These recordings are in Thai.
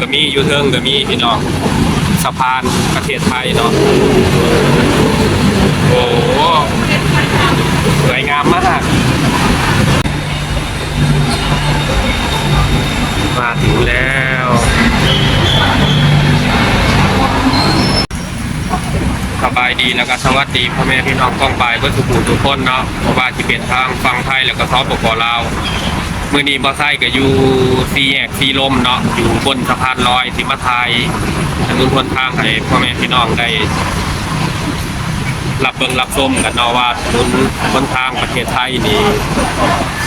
ก็มีอยู่เทิงก็มีพี่น้องสะพานประเทศไทยเนาะโอ้โหสวยงามมากมาถึงแล้วสบายดีแล้วก็สวัสดีพ่อแม่พี่น้องกองปเพื่อสุขุทุกคนเนาะเพราะว่าที่เป็นทางฟังไทยแล้วก็ซอปปลาว มื่อนี้บอไซก็อยู่ซีแยกซีลมเนาะอยู่บนสะพานลอยสิมาไทยถนนทนทางให้พ่อแม่พี่น้องได้รับเบิงรับชมกันเนาะว่าถนนบนทางประเทศไทยนี่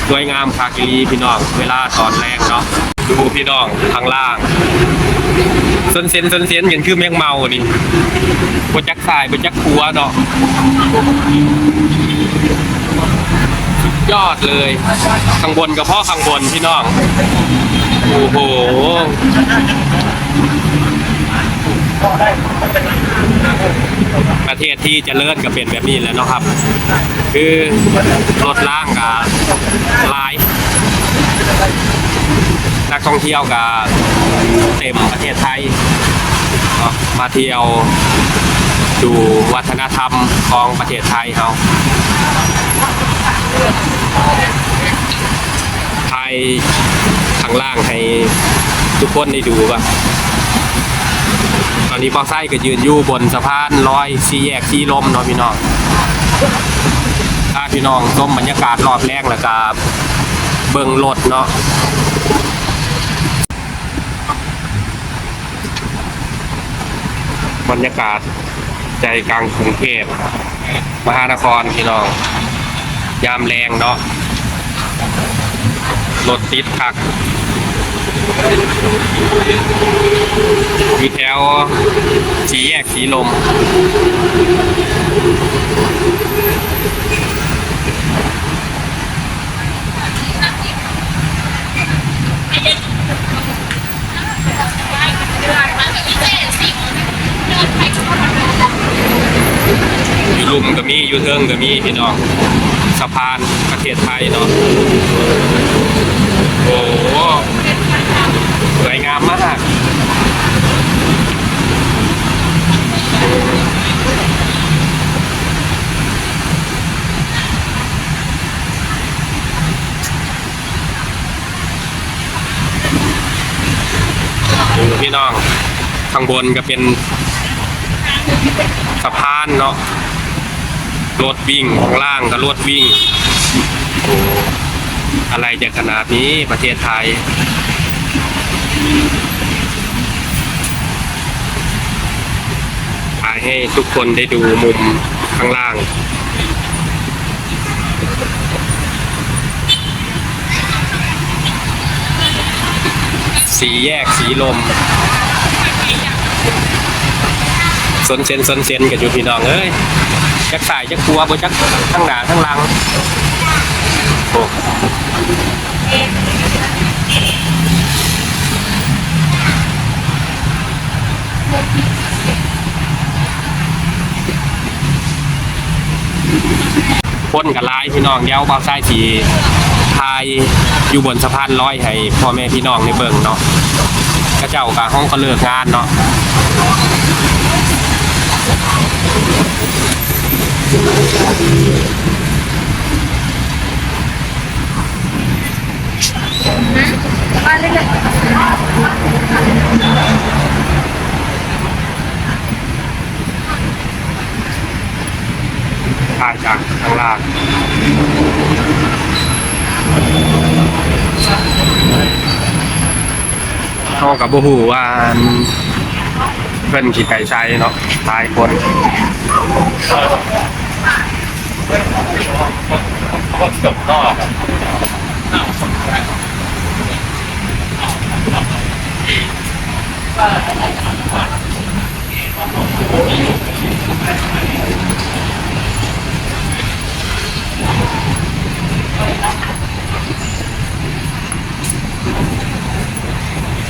สวยงามคากิลีพี่น้องเวลาตอนแรกเนาะดูพี่น้องทางล่างส้นเซนส้นเซนเห็นคือแมงเมานี่บนจักสายบนจักขัวเนาะ ยอดเลยข้างบนกับพ่อข้างบนพี่น้อง โอ้โหประเทศที่เจริญก็เป็นแบบนี้แล้วเนาะครับ คือรถล่างกับลาย นักท่องเที่ยวกับเต็มประเทศไทย มาเที่ยวดูวัฒนธรรมของประเทศไทยเขา ไทยข้างล่างให้ทุกคนได้ดูป่ะตอนนี้ปอไส้ก็ยืนอยู่บนสะพานลอยซีแยกซีลมเนาะพี่น้องถ้าพี่น้องชมบรรยากาศรอบแรกแล้วก็เบิ่งรถเนาะบรรยากาศใจกลางกรุงเทพมหานครพี่น้อง ยามแรงเนาะรถติดคักอยู่แถวสีแยกสีลม อยู่ลุมก็มีอยู่เทิงก็มีพี่น้อง สะพานประเทศไทยเนาะโอ้โหสวยงามมากดูพี่น้องข้างบนก็เป็นสะพานเนาะ รถวิ่งข้างล่างก็รถวิ่งโอ้อะไรจะขนาดนี้ประเทศไทย ถ่ายให้ทุกคนได้ดูมุมข้างล่างสีแยกสีลม สนเซนสนเซนกับอยู่พี่น้องเอ้ย จักสายจักครัวบ่จักทั้งหนาทั้งหลังโอ้คนกับลายพี่น้องเดี๋ยวเบาซ้ายสีทายอยู่บนสะพานลอยให้พ่อแม่พี่น้องในเบิ่งเนาะกระเจ้ากับห้องก็เลิกงานเนาะ ถ่ายจากข้างล่างเขากับบูฮูว่าเพิ่นขี่ไก่ใช้เนาะตายคน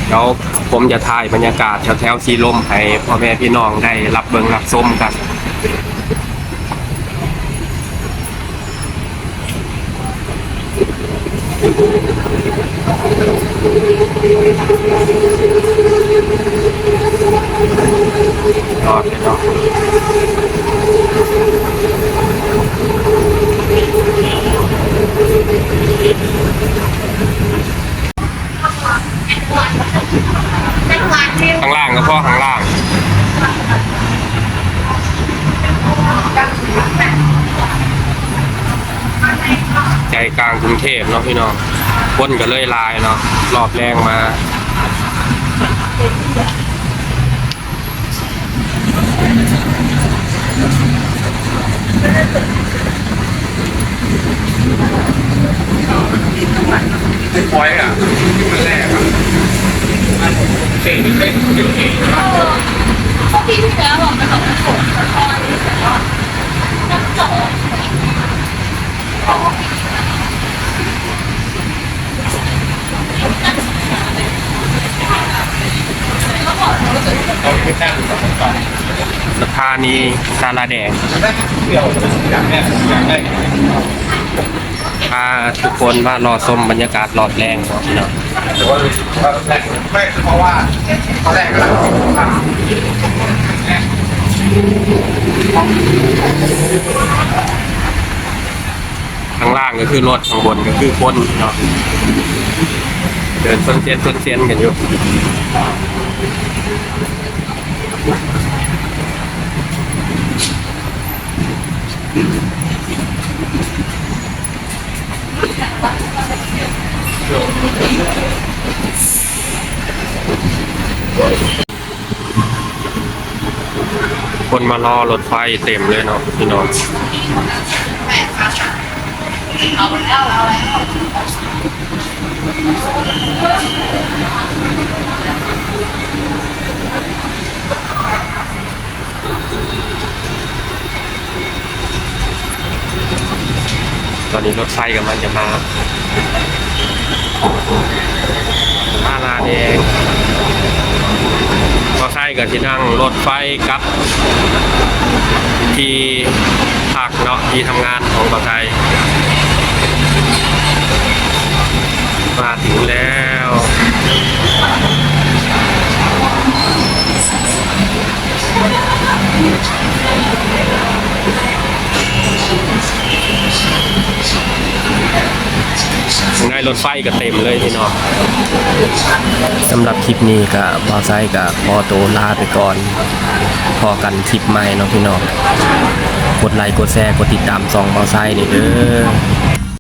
เดี๋ยวผมจะถ่ายบรรยากาศแถวๆสีลมให้พ่อแม่พี่น้องได้รับเบิงรับชมกัน ข้างล่างก็พ่อข้างล่าง กลางกรุงเทพเนาะพี่น้องคนก็เลยหลายเนาะรอบแรงมาพอยอะมันแรกอะเก่งเก่งเก่งเก่งพวกพี่ที่แล้วบอกมันบอกมันโกรธตอนนี้แต่ว่าน้ำตกเราไม่แน่สองสอ สถานีสาราแดงพาทุกคนมารอชมบรรยากาศรอบแรงเนาะพี่น้องไม่เพราะว่าตอนแรกกำลังข้างล่างก็คือรถข้างบนก็คือคนเนาะเดินส้นเซียนส้นเซียนกันอยู่ คนมารอรถไฟเต็มเลยเนาะพี่น้องเอาแล้วเอาแล้ว อนนี้รถไฟกับมันจะมามาลาแดงพอใกล้กับที่นั่งรถไฟกับที่พักเนาะที่ทำงานของบางไทย รถไฟก็เต็มเลยพี่น้องสำหรับคลิปนี้ก็บอไซกับพอโตลาไปก่อน พอกันคลิปใหม่เนาะพี่น้องกดไลค์กดแชร์กดติดตามสองบอไซนี่เด้อ